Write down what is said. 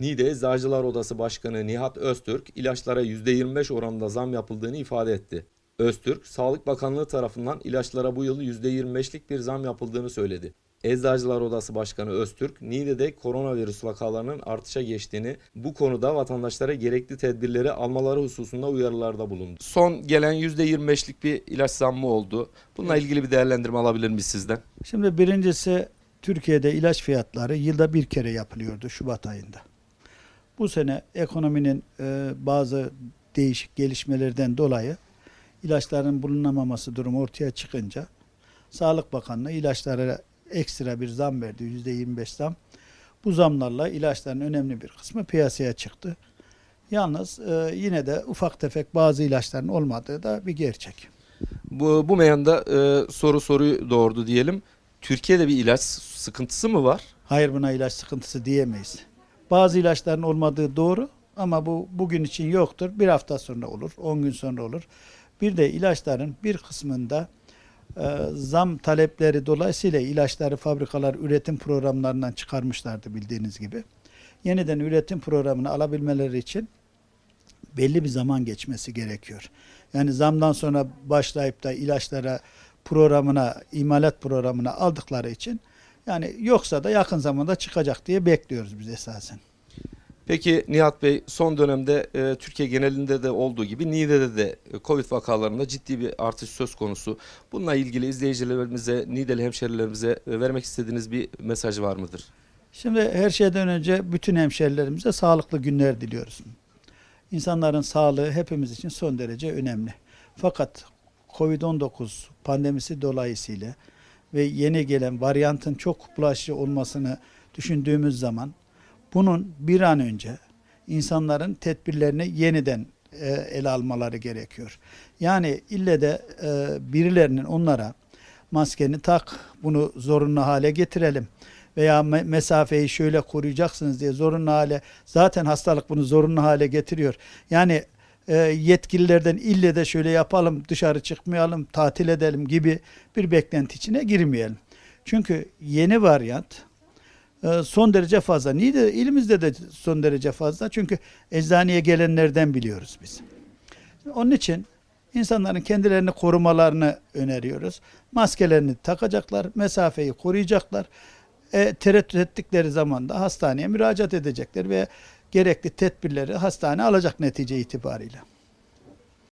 Niğde Eczacılar Odası Başkanı Nihat Öztürk ilaçlara %25 oranında zam yapıldığını ifade etti. Öztürk, Sağlık Bakanlığı tarafından ilaçlara bu yıl %25'lik bir zam yapıldığını söyledi. Eczacılar Odası Başkanı Öztürk, Niğde'de koronavirüs vakalarının artışa geçtiğini, bu konuda vatandaşlara gerekli tedbirleri almaları hususunda uyarılarda bulundu. Son gelen %25'lik bir ilaç zammı oldu. Bununla ilgili bir değerlendirme alabilir miyiz sizden? Şimdi birincisi Türkiye'de ilaç fiyatları yılda bir kere yapılıyordu Şubat ayında. Bu sene ekonominin e, bazı değişik gelişmelerden dolayı ilaçların bulunamaması durumu ortaya çıkınca Sağlık Bakanlığı ilaçlara ekstra bir zam verdi. %25 zam. Bu zamlarla ilaçların önemli bir kısmı piyasaya çıktı. Yalnız e, yine de ufak tefek bazı ilaçların olmadığı da bir gerçek. Bu, bu meyanda e, soru soruyu doğurdu diyelim. Türkiye'de bir ilaç sıkıntısı mı var? Hayır buna ilaç sıkıntısı diyemeyiz. Bazı ilaçların olmadığı doğru ama bu bugün için yoktur. Bir hafta sonra olur, 10 gün sonra olur. Bir de ilaçların bir kısmında e, zam talepleri dolayısıyla ilaçları fabrikalar üretim programlarından çıkarmışlardı bildiğiniz gibi. Yeniden üretim programını alabilmeleri için belli bir zaman geçmesi gerekiyor. Yani zamdan sonra başlayıp da ilaçlara programına, imalat programına aldıkları için yani yoksa da yakın zamanda çıkacak diye bekliyoruz biz esasen. Peki Nihat Bey son dönemde e, Türkiye genelinde de olduğu gibi Niğde'de de e, Covid vakalarında ciddi bir artış söz konusu. Bununla ilgili izleyicilerimize, Niğdeli hemşerilerimize e, vermek istediğiniz bir mesaj var mıdır? Şimdi her şeyden önce bütün hemşerilerimize sağlıklı günler diliyoruz. İnsanların sağlığı hepimiz için son derece önemli. Fakat Covid-19 pandemisi dolayısıyla ve yeni gelen varyantın çok bulaşıcı olmasını düşündüğümüz zaman bunun bir an önce insanların tedbirlerini yeniden e, ele almaları gerekiyor. Yani ille de e, birilerinin onlara maskeni tak, bunu zorunlu hale getirelim veya me- mesafeyi şöyle koruyacaksınız diye zorunlu hale zaten hastalık bunu zorunlu hale getiriyor. Yani e, yetkililerden ille de şöyle yapalım, dışarı çıkmayalım, tatil edelim gibi bir beklenti içine girmeyelim. Çünkü yeni varyant e, son derece fazla. Niğde ilimizde de son derece fazla. Çünkü eczaneye gelenlerden biliyoruz biz. Onun için insanların kendilerini korumalarını öneriyoruz. Maskelerini takacaklar, mesafeyi koruyacaklar. E, tereddüt ettikleri zaman da hastaneye müracaat edecekler ve gerekli tedbirleri hastane alacak netice itibariyle.